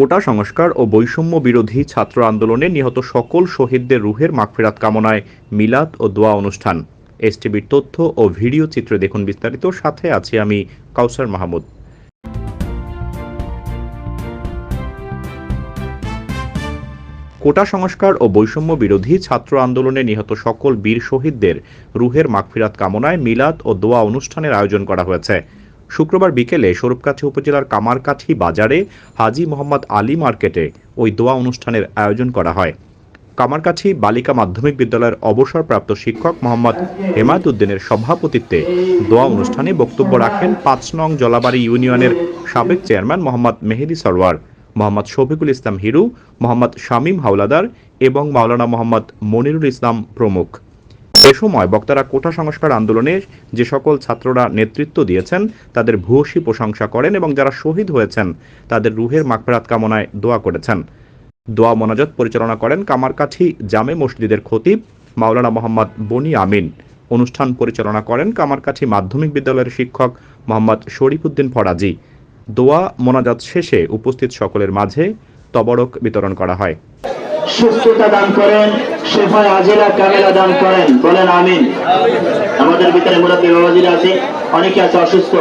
কোটা সংস্কার ও বৈষম্য বিরোধী ছাত্র আন্দোলনে নিহত সকল শহীদদের রুহের মাগফিরাত কামনায় মিলাদ ও দোয়া অনুষ্ঠান। এসটিভির তথ্য ও ভিডিও চিত্রে দেখুন বিস্তারিত। সাথে আছি আমি কাউসার মাহমুদ। কোটা সংস্কার ও বৈষম্য বিরোধী ছাত্র আন্দোলনে নিহত সকল বীর শহীদদের রুহের মাগফিরাত কামনায় মিলাদ ও দোয়া অনুষ্ঠানের আয়োজন করা হয়েছে। শুক্রবার বিকেলে স্বরূপকাছি উপজেলার কামারকাঠি বাজারে হাজি মোহাম্মদ আলী মার্কেটে ওই দোয়া অনুষ্ঠানের আয়োজন করা হয়। কামারকাছি বালিকা মাধ্যমিক বিদ্যালয়ের অবসরপ্রাপ্ত শিক্ষক মোহাম্মদ হেমায়ত উদ্দিনের সভাপতিত্বে দোয়া অনুষ্ঠানে বক্তব্য রাখেন পাঁচ নং জলাবাড়ি ইউনিয়নের সাবেক চেয়ারম্যান মোহাম্মদ মেহেদি সরওয়ার, মোহাম্মদ শফিকুল ইসলাম হিরু, মোহাম্মদ শামীম হাওলাদার এবং মাওলানা মোহাম্মদ মনিরুল ইসলাম প্রমুখ। সময় বক্তারা কোটা সংস্কার আন্দোলনে যে সকল ছাত্ররা নেতৃত্ব দিয়েছেন, তাদের ভূয়সী প্রশংসা করেন এবং যারা শহীদ হয়েছেন, তাদের রুহের মাগফেরাত কামনায় দোয়া করেছেন। দোয়া মোনাজাত পরিচালনা করেন কামারকাঠি জামে মসজিদের খতিব মাওলানা মোহাম্মদ বনি আমিন। অনুষ্ঠান পরিচালনা করেন কামারকাঠি মাধ্যমিক বিদ্যালয়ের শিক্ষক মোহাম্মদ শরীফুদ্দিন ফরাজি। দোয়া মোনাজাত শেষে উপস্থিত সকলের মাঝে তবরক বিতরণ করা হয়। সুস্থতা দান করেন, শেফায় আজিলা কামেলা দান করেন। বলেন আমিন। আমাদের ভিতরে মুরব্বী বাবাজিরা আছে, অনেকে আছে অসুস্থ।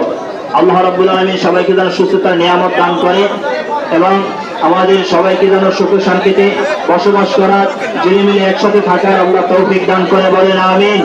আল্লাহ রাব্বুল আলমিন সবাইকে যেন সুস্থতা নিয়ামত দান করে এবং আমাদের সবাইকে যেন সুখ শান্তিতে বসবাস করার জিনিমিলে একসাথে থাকার আমরা তৌফিক দান করে বলেন আমিন।